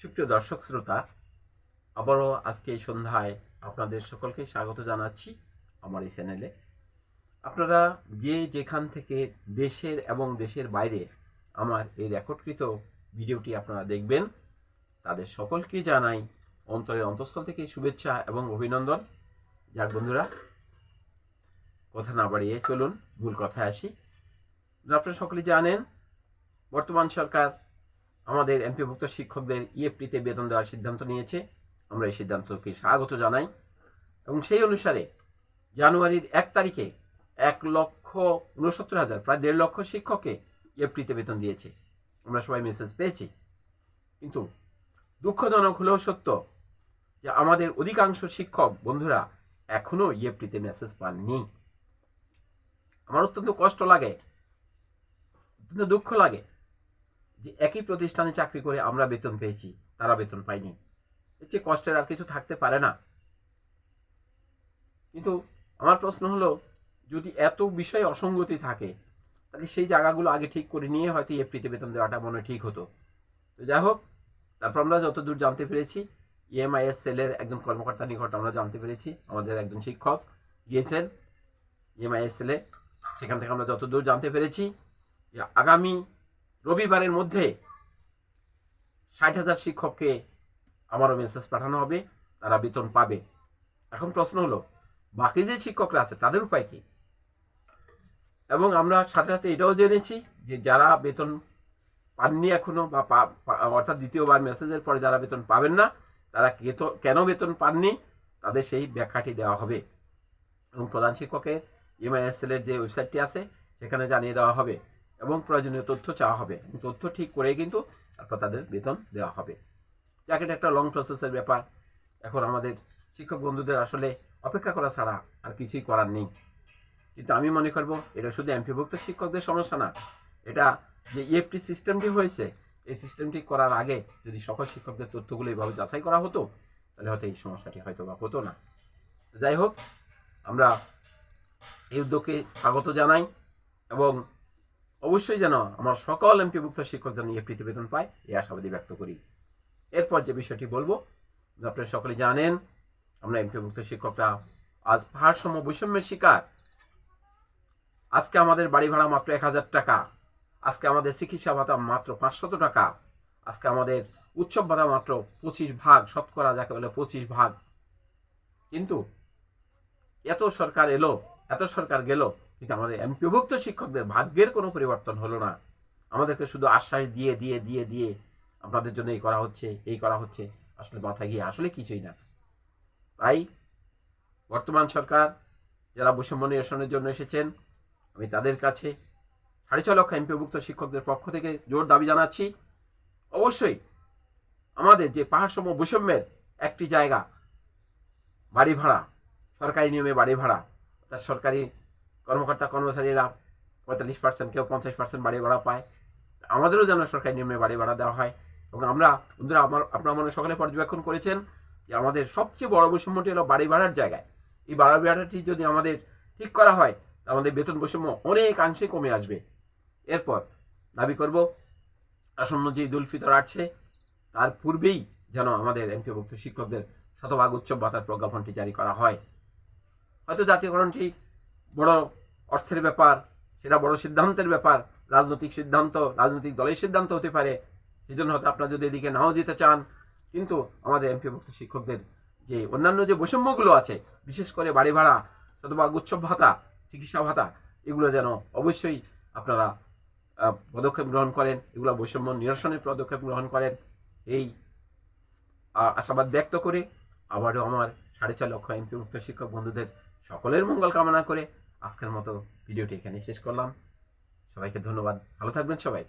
সুপ্রিয় দর্শক শ্রোতা, আবারও আজকে এই সন্ধ্যায় আপনাদের সকলকে স্বাগত জানাচ্ছি আমার এই চ্যানেলে। আপনারা যে যেখান থেকে দেশের এবং দেশের বাইরে আমার এই রেকর্ডকৃত ভিডিওটি আপনারা দেখবেন, তাদের সকলকে জানাই অন্তরের অন্তঃস্থল থেকে শুভেচ্ছা এবং অভিনন্দন। যাক বন্ধুরা, কথা না বাড়িয়ে চলুন, ভুল কথায় আসি। আপনারা সকলে জানেন, বর্তমান সরকার আমাদের এমপিভুক্ত শিক্ষকদের ইএফটিতে বেতন দেওয়ার সিদ্ধান্ত নিয়েছে। আমরা এই সিদ্ধান্তকে স্বাগত জানাই এবং সেই অনুসারে জানুয়ারির এক তারিখে এক লক্ষ উনসত্তর হাজার, প্রায় দেড় লক্ষ শিক্ষককে ইএফটিতে বেতন দিয়েছে। আমরা সবাই মেসেজ পেয়েছি। কিন্তু দুঃখজনক হলেও সত্য যে আমাদের অধিকাংশ শিক্ষক বন্ধুরা এখনও ইএফটিতে মেসেজ পাননি। আমার অত্যন্ত কষ্ট লাগে, অত্যন্ত দুঃখ লাগে যে একই প্রতিষ্ঠানে চাকরি করে আমরা বেতন পেয়েছি, তারা বেতন পায়নি। এর চেয়ে কষ্টের আর কিছু থাকতে পারে না। কিন্তু আমার প্রশ্ন হলো, যদি এত বিষয়ে অসঙ্গতি থাকে, তাহলে সেই জায়গাগুলো আগে ঠিক করে নিয়ে হয়তো এফটিতে বেতন দেওয়াটা মনে ঠিক হতো। তো যাই হোক, তারপর আমরা যতদূর জানতে পেরেছি, ইএমআইএস সেলের একজন কর্মকর্তা নিকট আমরা জানতে পেরেছি, আমাদের একজন শিক্ষক গিয়েছেন ইএমআইএস সেলে। সেখান থেকে আমরা যতদূর জানতে পেরেছি যে আগামী রবিবারের মধ্যে ষাট হাজার শিক্ষককে আমারও মেসেজ পাঠানো হবে, তারা বেতন পাবে। এখন প্রশ্ন হলো, বাকি যে শিক্ষকরা আছে, তাদের উপায় কি? এবং আমরা সাথে সাথে এটাও জেনেছি যে যারা বেতন পাননি এখনও বা অর্থাৎ দ্বিতীয়বার মেসেজের পরে যারা বেতন পাবেন না, তারা কেন বেতন পাননি, তাদের সেই ব্যাখ্যাটি দেওয়া হবে। এবং প্রধান শিক্ষকের ইএমআইএসএল এর যে ওয়েবসাইটটি আছে, সেখানে জানিয়ে দেওয়া হবে। এবং প্রয়োজনীয় তথ্য চাওয়া হবে। তথ্য ঠিক করে কিন্তু তারপর তাদের বেতন দেওয়া হবে। যাক একটা লং প্রসেসের ব্যাপার। এখন আমাদের শিক্ষক বন্ধুদের আসলে অপেক্ষা করা ছাড়া আর কিছুই করার নেই। কিন্তু আমি মনে করব, এটা শুধু এমপিভুক্ত শিক্ষকদের সমস্যা না, এটা যে ইএফটি সিস্টেমটি হয়েছে, এই সিস্টেমটি করার আগে যদি সকল শিক্ষকদের তথ্যগুলো এইভাবে যাচাই করা হতো, তাহলে হয়তো এই সমস্যাটি হয়তো বা হতো না। যাই হোক, আমরা এই উদ্যোগকে স্বাগত জানাই এবং অবশ্যই যেন আমার সকল এমপিভুক্ত শিক্ষক যেন ইএফটিতে বেতন পায়, এই আশাবাদী ব্যক্ত করি। এরপর যে বিষয়টি বলব আপনারা সকলে জানেন, আমরা এমপিভুক্ত শিক্ষকরা আজ ভারসাম্য বৈষম্যের শিকার। আজকে আমাদের বাড়ি ভাড়া মাত্র এক হাজার টাকা। আজকে আমাদের চিকিৎসা ভাতা মাত্র পাঁচশত টাকা। আজকে আমাদের উৎসব ভাতা মাত্র পঁচিশ ভাগ, শতকরা যাকে বলে পঁচিশ ভাগ। কিন্তু এত সরকার এলো, এত সরকার গেল কিন্তু আমাদের এমপিভুক্ত শিক্ষকদের ভাগ্যের কোনো পরিবর্তন হলো না। আমাদেরকে শুধু আশ্বাস দিয়ে দিয়ে দিয়ে দিয়ে আপনাদের জন্য এই করা হচ্ছে, এই করা হচ্ছে, আসলে মাথায় গিয়ে আসলে কিছুই না। তাই বর্তমান সরকার যারা বৈষম্য নিরসনের জন্য এসেছেন, আমি তাদের কাছে সাড়ে ছ লক্ষ এমপিভুক্ত শিক্ষকদের পক্ষ থেকে জোর দাবি জানাচ্ছি। অবশ্যই আমাদের যে পাহাড়সম বৈষম্যের একটি জায়গা, বাড়ি ভাড়া, সরকারি নিয়মে বাড়ি ভাড়া তার সরকারি কর্মকর্তা কর্মচারীরা পঁয়তাল্লিশ পার্সেন্ট কেউ পঞ্চাশ পার্সেন্ট বাড়ি ভাড়া পায়। আমাদেরও যেন সরকারি নিয়মে বাড়ি ভাড়া দেওয়া হয়। এবং আমরা, বন্ধুরা, আমার, আপনারা মনে সকলে পর্যবেক্ষণ করেছেন যে আমাদের সবচেয়ে বড় বৈষম্যটি হলো বাড়ি ভাড়ার জায়গায়। এই বাড়ি ভাড়াটি যদি আমাদের ঠিক করা হয় আমাদের বেতন বৈষম্য অনেকাংশে কমে আসবে। এরপর দাবি করব, আসন্ন যে ঈদ উল ফিতর আসছে, তার পূর্বেই যেন আমাদের এমপিভুক্ত শিক্ষকদের শতভাগ উৎসব ভাতার প্রজ্ঞাপনটি জারি করা হয়। হয়তো জাতীয়করণটি বড় অর্থের ব্যাপার, সেটা বড় সিদ্ধান্তের ব্যাপার, রাজনৈতিক সিদ্ধান্ত, রাজনৈতিক দলের সিদ্ধান্ত হতে পারে। সেই জন্য হয়তো আপনারা যদি এদিকে নাও যেতে চান, কিন্তু আমাদের এমপিভুক্ত শিক্ষকদের যে অন্যান্য যে বৈষম্যগুলো আছে, বিশেষ করে বাড়ি ভাড়া অথবা উৎসব ভাতা, চিকিৎসা ভাতা, এগুলো যেন অবশ্যই আপনারা পদক্ষেপ গ্রহণ করেন, এগুলো বৈষম্য নিরসনের পদক্ষেপ গ্রহণ করেন। এই আশাবাদ ব্যক্ত করে আবারও আমার সাড়ে চার লক্ষ এমপিভুক্ত শিক্ষক বন্ধুদের সকলের মঙ্গল কামনা করে আজকের মতো ভিডিওটি এখানে শেষ করলাম। সবাইকে ধন্যবাদ। ভালো থাকবেন সবাই।